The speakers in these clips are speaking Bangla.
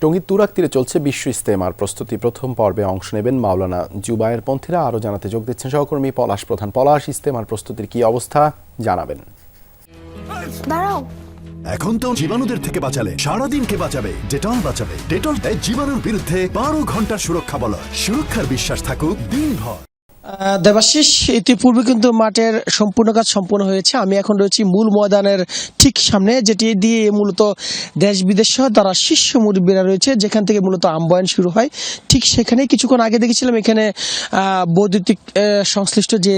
টঙ্গীর তুরাক তীরে চলছে বিশ্ব ইস্তেমার। প্রস্তুতি প্রথম পর্বে অংশ নেবেন মাওলানা জুবায়ের পন্থীরা। আরও জানাতে যোগ দিচ্ছেন সহকর্মী পলাশ প্রধান। পলাশ ইস্তেমার প্রস্তুতির কি অবস্থা জানাবেন। দাঁড়াও। এখন তো জীবাণুদের থেকে বাঁচালে সারাদিন কে বাঁচাবে ডেটল বাঁচাবে। ডেটল দেয় জীবাণুর বিরুদ্ধে বারো ঘণ্টার সুরক্ষা বল সুরক্ষার বিশ্বাস থাকুক দিনভর। দেবাশিস, ইতিপূর্বে কিন্তু মাঠের সম্পূর্ণ কাজ সম্পূর্ণ হয়েছে। আমি এখন রয়েছি মূল ময়দানের ঠিক সামনে, যেটি দিয়ে মূলত দেশ বিদেশ তারা শীর্ষ মুরব্বীরা রয়েছে, যেখান থেকে মূলত আম্বায়ন শুরু হয়। ঠিক সেখানে কিছুক্ষণ আগে দেখেছিলাম এখানে বৈদ্যুতিক সংশ্লিষ্ট যে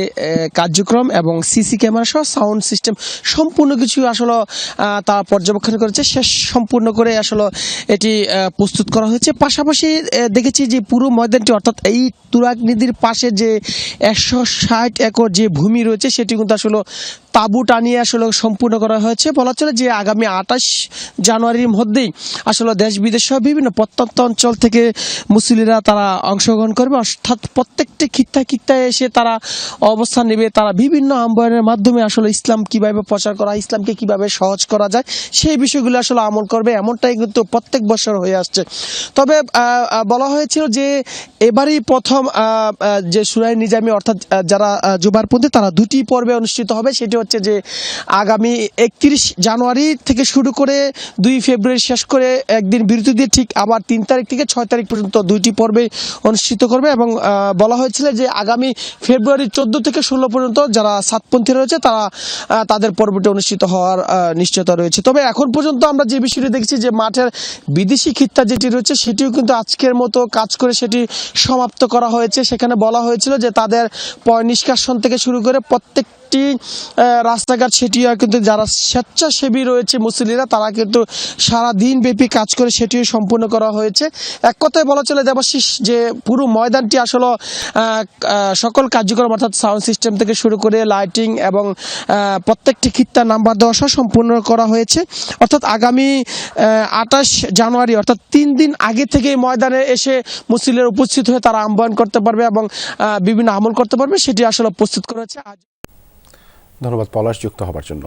কার্যক্রম এবং সিসি ক্যামেরা সহ সাউন্ড সিস্টেম সম্পূর্ণ কিছু আসলে তারা পর্যবেক্ষণ করেছে। শেষ সম্পূর্ণ করে আসলে এটি প্রস্তুত করা হয়েছে। পাশাপাশি দেখেছি যে পুরো ময়দানটি, অর্থাৎ এই তুরাগ নদীর পাশে যে একশো ষাট একর যে ভূমি রয়েছে সেটি কিন্তু আসলে তাঁবু টানিয়ে আসলে সম্পূর্ণ করা হয়েছে। বলা চলে যে আগামী আঠাশ জানুয়ারির মধ্যেই আসলে দেশ বিদেশ বিভিন্ন প্রত্যন্ত অঞ্চল থেকে মুসলিরা তারা অংশগ্রহণ করবে। অর্থাৎ প্রত্যেকটি খিত্তা খিত্তায় এসে তারা অবস্থান নেবে। তারা বিভিন্ন আহ্বানের মাধ্যমে আসলে ইসলাম কীভাবে প্রচার করা, ইসলামকে কীভাবে সহজ করা যায়, সেই বিষয়গুলো আসলে আমল করবে। এমনটাই কিন্তু প্রত্যেক বছর হয়ে আসছে। তবে বলা হয়েছিল যে এবারই প্রথম যে সুরাই নিজামি অর্থাৎ যারা জুবারপন্থী তারা দুটি পর্বে অনুষ্ঠিত হবে। সেটি হচ্ছে যে আগামী একত্রিশ জানুয়ারি থেকে শুরু করে দুই ফেব্রুয়ারি শেষ করে একদিন বিরতি দিয়ে ঠিক আবার তিন তারিখ থেকে ছয় তারিখ পর্যন্ত দুইটি পর্বে অনুষ্ঠিত করবে এবং বলা হয়েছিল যে আগামী ফেব্রুয়ারি চোদ্দ থেকে ষোলো পর্যন্ত যারা সাতপন্থী রয়েছে তারা তাদের পর্বটি অনুষ্ঠিত হওয়ার নিশ্চয়তা রয়েছে। তবে এখন পর্যন্ত আমরা যে বিষয়টি দেখছি যে মাঠের বিদেশি খিত্তা যেটি রয়েছে সেটিও কিন্তু আজকের মতো কাজ করে সেটি সমাপ্ত করা হয়েছে। সেখানে বলা হয়েছিল যে তাদের পয় নিষ্কাশন থেকে শুরু করে প্রত্যেকটি আহ, রাস্তাঘাট সেটিও কিন্তু যারা স্বেচ্ছাসেবী রয়েছে মুসলিরা তারা কিন্তু সারা দিন ব্যাপী কাজ করে সেটিও সম্পূর্ণ করা হয়েছে। এক কথায় বলা চলে দেবাশিস যে পুরো ময়দানটি আসলে সকল কার্যক্রম অর্থাৎ সাউন্ড সিস্টেম থেকে শুরু করে লাইটিং এবং প্রত্যেকটি খিত্তা নাম্বার দেওয়া সহ সম্পূর্ণ করা হয়েছে। অর্থাৎ আগামী আঠাশ জানুয়ারি অর্থাৎ তিন দিন আগে থেকে ময়দানে এসে মুসলিরা উপস্থিত হয়ে তারা আহ্বান করতে পারবে এবং বিভিন্ন আমল করতে পারবে, সেটি আসলে প্রস্তুত করা হয়েছে। আজ ধন্যবাদ পলাশ যুক্ত হবার জন্য।